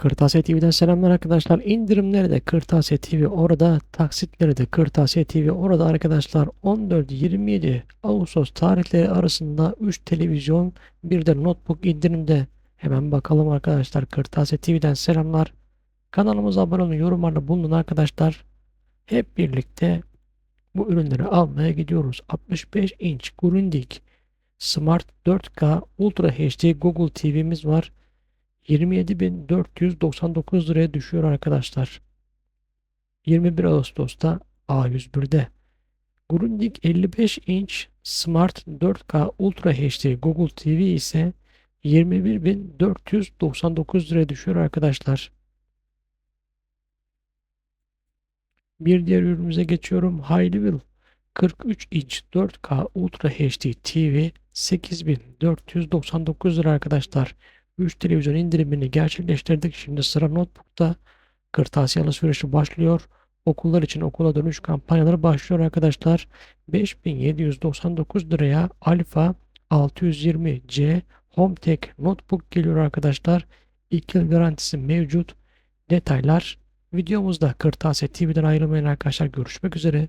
Kırtasiye TV'den selamlar arkadaşlar. İndirimleri de Kırtasiye TV orada, taksitleri de Kırtasiye TV orada arkadaşlar. 14-27 Ağustos tarihleri arasında 3 televizyon, bir de notebook indirimde. Hemen bakalım arkadaşlar. Kırtasiye TV'den selamlar. Kanalımıza abone olun, yorumlarda bulunun arkadaşlar. Hep birlikte bu ürünleri almaya gidiyoruz. 65 inç Grundig Smart 4K Ultra HD Google TV'miz var. 27.499 liraya düşüyor arkadaşlar. 21 Ağustos'ta A101'de. Grundig 55 inç Smart 4K Ultra HD Google TV ise 21.499 liraya düşüyor arkadaşlar. Bir diğer ürünümüze geçiyorum. Highlevel 43 inç 4K Ultra HD TV 8499 lira arkadaşlar. 3 televizyon indirimini gerçekleştirdik. Şimdi sıra notebook'ta kırtasiye alışverişi başlıyor. Okullar için okula dönüş kampanyaları başlıyor arkadaşlar. 5799 liraya Alpha 620C HomeTech notebook geliyor arkadaşlar. 2 yıl garantisi mevcut. Detaylar videomuzda Kırtasiye TV'den ayrılmayın arkadaşlar. Görüşmek üzere.